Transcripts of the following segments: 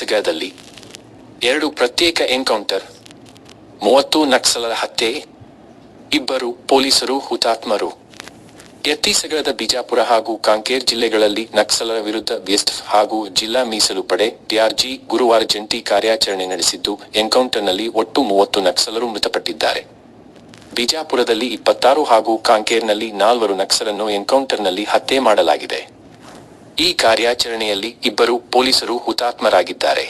ಯತಿಸಗದಲ್ಲಿ ಎರಡು ಪ್ರತ್ಯೇಕ ಎನ್ಕೌಂಟರ್, ಮೂವತ್ತು ನಕ್ಸಲರ ಹತ್ಯೆ, ಇಬ್ಬರು ಪೊಲೀಸರು ಹುತಾತ್ಮರು. ಯತ್ತೀಸಗರದ ಬಿಜಾಪುರ ಹಾಗೂ ಕಾಂಕೇರ್ ಜಿಲ್ಲೆಗಳಲ್ಲಿ ನಕ್ಸಲರ ವಿರುದ್ಧ ಬಿಎಸ್ಎಫ್ ಹಾಗೂ ಜಿಲ್ಲಾ ಮೀಸಲು ಪಡೆ ಡಿಆರ್ಜಿ ಗುರುವಾರ ಜಂಟಿ ಕಾರ್ಯಾಚರಣೆ ನಡೆಸಿದ್ದು, ಎನ್ಕೌಂಟರ್ನಲ್ಲಿ ಒಟ್ಟು ಮೂವತ್ತು ನಕ್ಸಲರು ಮೃತಪಟ್ಟಿದ್ದಾರೆ. ಬಿಜಾಪುರದಲ್ಲಿ ಇಪ್ಪತ್ತಾರು ಹಾಗೂ ಕಾಂಕೇರ್ನಲ್ಲಿ ನಾಲ್ವರು ನಕ್ಸಲನ್ನು ಎನ್ಕೌಂಟರ್ನಲ್ಲಿ ಹತ್ಯೆ ಮಾಡಲಾಗಿದೆ. ಈ ಕಾರ್ಯಾಚರಣೆಯಲ್ಲಿ ಇಬ್ಬರು ಪೊಲೀಸರು ಹುತಾತ್ಮರಾಗಿದ್ದಾರೆ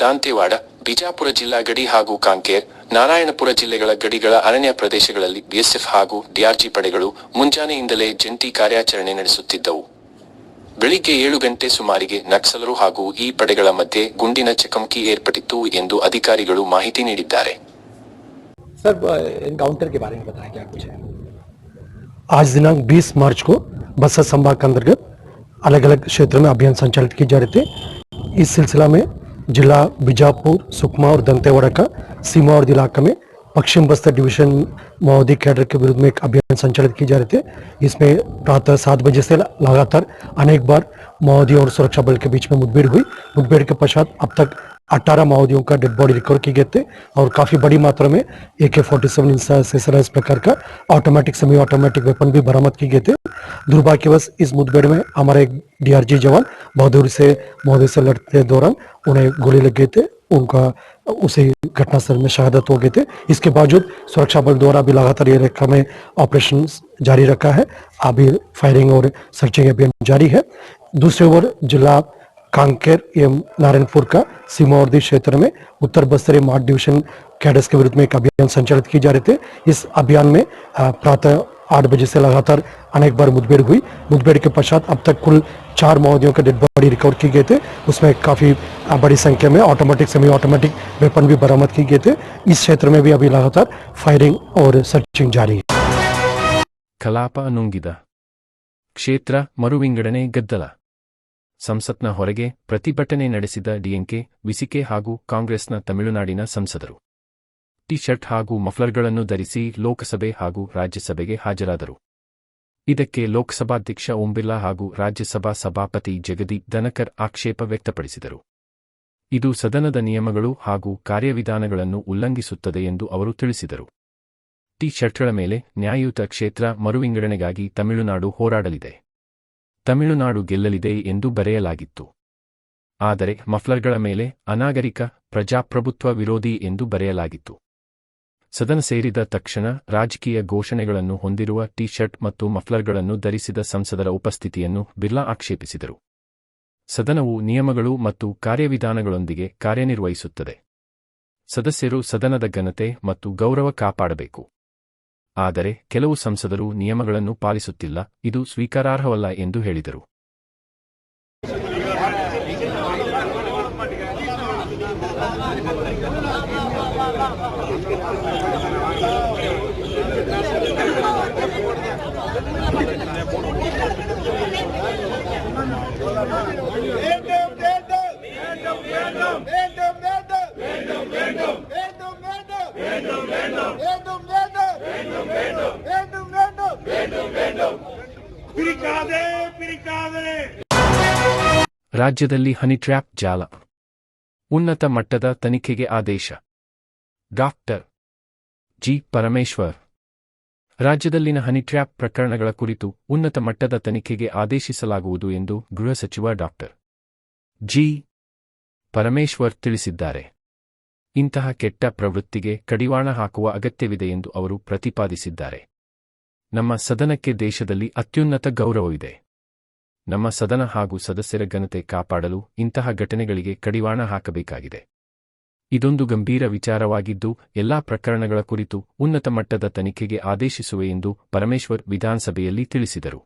ದಾಂತೆವಾಡ ಬಿಜಾಪುರ ಜಿಲ್ಲಾ ಗಡಿ ಹಾಗೂ ಕಾಂಕೇರ್ ನಾರಾಯಣಪುರ ಜಿಲ್ಲೆಗಳ ಗಡಿಗಳ ಅರಣ್ಯ ಪ್ರದೇಶಗಳಲ್ಲಿ ಬಿಎಸ್ಎಫ್ ಹಾಗೂ ಡಿಆರ್ಜಿ ಪಡೆಗಳು ಮುಂಜಾನೆಯಿಂದಲೇ ಜಂಟಿ ಕಾರ್ಯಾಚರಣೆ ನಡೆಸುತ್ತಿದ್ದವು ಬೆಳಿಗ್ಗೆ ಏಳು ಗಂಟೆ ಸುಮಾರಿಗೆ ನಕ್ಸಲರು ಹಾಗೂ ಈ ಪಡೆಗಳ ಮಧ್ಯೆ ಗುಂಡಿನ ಚಕಮಕಿ ಏರ್ಪಟ್ಟಿತ್ತು ಎಂದು ಅಧಿಕಾರಿಗಳು ಮಾಹಿತಿ ನೀಡಿದ್ದಾರೆ सर इनकाउंटर के बारे में बताएं क्या कुछ है आज दिनांक 20 मार्च को बस्सा संभाग के अंतर्गत अलग अलग क्षेत्र में अभियान संचालित किए जा रहे थे। इस सिलसिला में जिला बीजापुर, सुकमा और दंतेवाड़ा का सीमा और इलाका में पश्चिम बस्तर डिवीज़न माओवादी कैडर के विरुद्ध में एक अभियान संचालित किए जा रहे थे। इसमें प्रातः सात बजे से लगातार अनेक बार माओवादी और सुरक्षा बल के बीच में मुठभेड़ हुई। मुठभेड़ के पश्चात अब तक 18 माओवादियों का डेड बॉडी रिकवर किए गए थे और काफ़ी बड़ी मात्रा में ए के फोर्टी सेवन प्रकार का ऑटोमेटिक सेमी ऑटोमेटिक वेपन भी बरामद किए गए थे। दुर्भाग्यवश इस मुठभेड़ में हमारे एक डीआरजी जवान बहादुरी से महोदय से लड़ते दौरान उन्हें गोली लग गए थे। उनका, उसी घटनास्थल में शहादत हो गए थे। इसके बावजूद सुरक्षा बल द्वारा भी लगातार ये रेखा में ऑपरेशन जारी रखा है। अभी फायरिंग और सर्चिंग अभियान जारी है। दूसरे ओर जिला कांकेर एवं नारायणपुर का सीमावर्ती क्षेत्र में उत्तर बस्तरी मार्ट डिवीजन कैडस के विरुद्ध में एक अभियान संचालित किए जा रहे थे इस अभियान में अ, प्रातः आठ बजे से लगातार अनेक बार मुठभेड़ हुई मुठभेड़ के पश्चात अब तक कुल चार माओवादियों के डेड बॉडी रिकवर किए गए थे उसमें काफी अ, बड़ी संख्या में ऑटोमेटिक सेमी ऑटोमेटिक वेपन भी बरामद किए गए थे इस क्षेत्र में भी अभी लगातार फायरिंग और सर्चिंग जारी है ಕಲಾಪ ನುಂಗಿದ ಕ್ಷೇತ್ರ ಮರುವಿಂಗಡಣೆ ಗದ್ದಲ ಸಂಸತ್ನ ಹೊರಗೆ ಪ್ರತಿಭಟನೆ ನಡೆಸಿದ ಡಿಎಂಕೆ ವಿಸಿಕೆ ಹಾಗೂ ಕಾಂಗ್ರೆಸ್ನ ತಮಿಳುನಾಡಿನ ಸಂಸದರು. ಟಿ ಶರ್ಟ್ ಹಾಗೂ ಮಫ್ಲರ್ಗಳನ್ನು ಧರಿಸಿ ಲೋಕಸಭೆ ಹಾಗೂ ರಾಜ್ಯಸಭೆಗೆ ಹಾಜರಾದರು. ಇದಕ್ಕೆ ಲೋಕಸಭಾಧ್ಯಕ್ಷ ಓಂ ಬಿರ್ಲಾ ಹಾಗೂ ರಾಜ್ಯಸಭಾ ಸಭಾಪತಿ ಜಗದೀಪ್ ಧನಕರ್ ಆಕ್ಷೇಪ ವ್ಯಕ್ತಪಡಿಸಿದರು. ಇದು ಸದನದ ನಿಯಮಗಳು ಹಾಗೂ ಕಾರ್ಯವಿಧಾನಗಳನ್ನು ಉಲ್ಲಂಘಿಸುತ್ತದೆ ಎಂದು ಅವರು ತಿಳಿಸಿದರು. ಟಿ ಶರ್ಟ್ಗಳ ಮೇಲೆ ನ್ಯಾಯಯುತ ಕ್ಷೇತ್ರ ಮರುವಿಂಗಡಣೆಗಾಗಿ ತಮಿಳುನಾಡು ಹೋರಾಡಲಿದೆ. ತಮಿಳುನಾಡು ಗೆಲ್ಲಲಿದೆ ಎಂದು ಬರೆಯಲಾಗಿತ್ತು. ಆದರೆ ಮಫ್ಲರ್ಗಳ ಮೇಲೆ ಅನಾಗರಿಕ ಪ್ರಜಾಪ್ರಭುತ್ವ ವಿರೋಧಿ ಎಂದು ಬರೆಯಲಾಗಿತ್ತು. ಸದನ ಸೇರಿದ ತಕ್ಷಣ ರಾಜಕೀಯ ಘೋಷಣೆಗಳನ್ನು ಹೊಂದಿರುವ ಟಿ ಶರ್ಟ್ ಮತ್ತು ಮಫ್ಲರ್ಗಳನ್ನು ಧರಿಸಿದ ಸಂಸದರ ಉಪಸ್ಥಿತಿಯನ್ನು ಬಿರ್ಲಾ ಆಕ್ಷೇಪಿಸಿದರು. ಸದನವು ನಿಯಮಗಳು ಮತ್ತು ಕಾರ್ಯವಿಧಾನಗಳೊಂದಿಗೆ ಕಾರ್ಯನಿರ್ವಹಿಸುತ್ತದೆ. ಸದಸ್ಯರು ಸದನದ ಘನತೆ ಮತ್ತು ಗೌರವ ಕಾಪಾಡಬೇಕು. ಆದರೆ ಕೆಲವು ಸಂಸದರು ನಿಯಮಗಳನ್ನು ಪಾಲಿಸುತ್ತಿಲ್ಲ ಇದು ಸ್ವೀಕಾರಾರ್ಹವಲ್ಲ ಎಂದು ಹೇಳಿದರು வேண்டும் வேண்டும் வேண்டும் வேண்டும் வேண்டும் வேண்டும் வேண்டும் ರಾಜ್ಯದಲ್ಲಿ ಹನಿ ಹನಿಟ್ರ್ಯಾಪ್ ಜಾಲ. ಉನ್ನತ ಮಟ್ಟದ ತನಿಖೆಗೆ ಆದೇಶ. Doctor G. ಪರಮೇಶ್ವರ್. ರಾಜ್ಯದಲ್ಲಿನ ಹನಿ ಹನಿಟ್ರ್ಯಾಪ್ ಪ್ರಕರಣಗಳ ಕುರಿತು ಉನ್ನತ ಮಟ್ಟದ ತನಿಖೆಗೆ ಆದೇಶಿಸಲಾಗುವುದು ಎಂದು ಗೃಹ ಸಚಿವ ಡಾಕ್ಟರ್ ಜಿ. ಪರಮೇಶ್ವರ್ ತಿಳಿಸಿದ್ದಾರೆ. ಇಂತಹ ಕೆಟ್ಟ ಪ್ರವೃತ್ತಿಗೆ ಕಡಿವಾಣ ಹಾಕುವ ಅಗತ್ಯವಿದೆ ಎಂದು ಅವರು ಪ್ರತಿಪಾದಿಸಿದ್ದಾರೆ. ನಮ್ಮ ಸದನಕ್ಕೆ ದೇಶದಲ್ಲಿ ಅತ್ಯುನ್ನತ ಗೌರವವಿದೆ. ನಮ್ಮ ಸದನ ಹಾಗೂ ಸದಸ್ಯರ ಘನತೆ ಕಾಪಾಡಲು ಇಂತಹ ಘಟನೆಗಳಿಗೆ ಕಡಿವಾಣ ಹಾಕಬೇಕಾಗಿದೆ. ಇದೊಂದು ಗಂಭೀರ ವಿಚಾರವಾಗಿದ್ದು, ಎಲ್ಲಾ ಪ್ರಕರಣಗಳ ಕುರಿತು ಉನ್ನತ ಮಟ್ಟದ ತನಿಖೆಗೆ ಆದೇಶಿಸುವೆ ಎಂದು ಪರಮೇಶ್ವರ್ ವಿಧಾನಸಭೆಯಲ್ಲಿ ತಿಳಿಸಿದರು.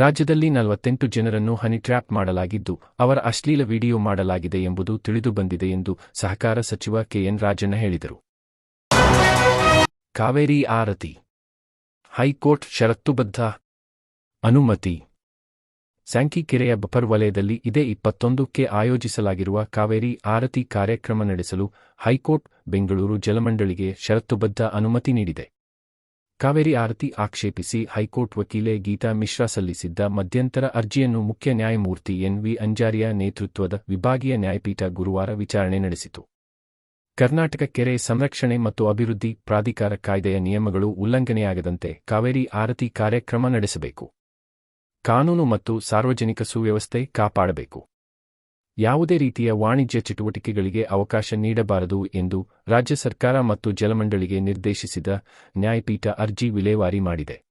ರಾಜ್ಯದಲ್ಲಿ ನಲವತ್ತೆಂಟು ಜನರನ್ನು ಹನಿ ಟ್ರ್ಯಾಪ್ ಮಾಡಲಾಗಿದ್ದು, ಅವರ ಅಶ್ಲೀಲ ವಿಡಿಯೋ ಮಾಡಲಾಗಿದೆ ಎಂಬುದು ತಿಳಿದುಬಂದಿದೆ ಎಂದು ಸಹಕಾರ ಸಚಿವ ಕೆಎನ್ ರಾಜಣ್ಣ ಹೇಳಿದರು. ಕಾವೇರಿ ಆರತಿ. ಹೈಕೋರ್ಟ್ ಷರತ್ತುಬದ್ಧ ಅನುಮತಿ. ಸ್ಯಾಂಕಿಕೆರೆಯ ಬಫರ್ ವಲಯದಲ್ಲಿ ಇದೇ ಇಪ್ಪತ್ತೊಂದಕ್ಕೆ ಆಯೋಜಿಸಲಾಗಿರುವ ಕಾವೇರಿ ಆರತಿ ಕಾರ್ಯಕ್ರಮ ನಡೆಸಲು ಹೈಕೋರ್ಟ್, ಬೆಂಗಳೂರು ಜಲಮಂಡಳಿಗೆ ಷರತ್ತುಬದ್ಧ ಅನುಮತಿ ನೀಡಿದೆ. ಕಾವೇರಿ ಆರತಿ ಆಕ್ಷೇಪಿಸಿ ಹೈಕೋರ್ಟ್ ವಕೀಲೆ ಗೀತಾ ಮಿಶ್ರಾ ಸಲ್ಲಿಸಿದ್ದ ಮಧ್ಯಂತರ ಅರ್ಜಿಯನ್ನು ಮುಖ್ಯ ನ್ಯಾಯಮೂರ್ತಿ ಎನ್ ವಿ ಅಂಜಾರಿಯ ನೇತೃತ್ವದ ವಿಭಾಗೀಯ ನ್ಯಾಯಪೀಠ ಗುರುವಾರ ವಿಚಾರಣೆ ನಡೆಸಿತು. ಕರ್ನಾಟಕ ಕೆರೆ ಸಂರಕ್ಷಣೆ ಮತ್ತು ಅಭಿವೃದ್ಧಿ ಪ್ರಾಧಿಕಾರ ಕಾಯ್ದೆಯ ನಿಯಮಗಳು ಉಲ್ಲಂಘನೆಯಾಗದಂತೆ ಕಾವೇರಿ ಆರತಿ ಕಾರ್ಯಕ್ರಮ ನಡೆಸಬೇಕು. ಕಾನೂನು ಮತ್ತು ಸಾರ್ವಜನಿಕ ಸುವ್ಯವಸ್ಥೆ ಕಾಪಾಡಬೇಕು. ಯಾವುದೇ ರೀತಿಯ ವಾಣಿಜ್ಯ ಚಟುವಟಿಕೆಗಳಿಗೆ ಅವಕಾಶ ನೀಡಬಾರದು ಎಂದು ರಾಜ್ಯ ಸರ್ಕಾರ ಮತ್ತು ಜಲಮಂಡಳಿಗೆ ನಿರ್ದೇಶಿಸಿದ ನ್ಯಾಯಪೀಠ ಅರ್ಜಿ ವಿಲೇವಾರಿ ಮಾಡಿದೆ.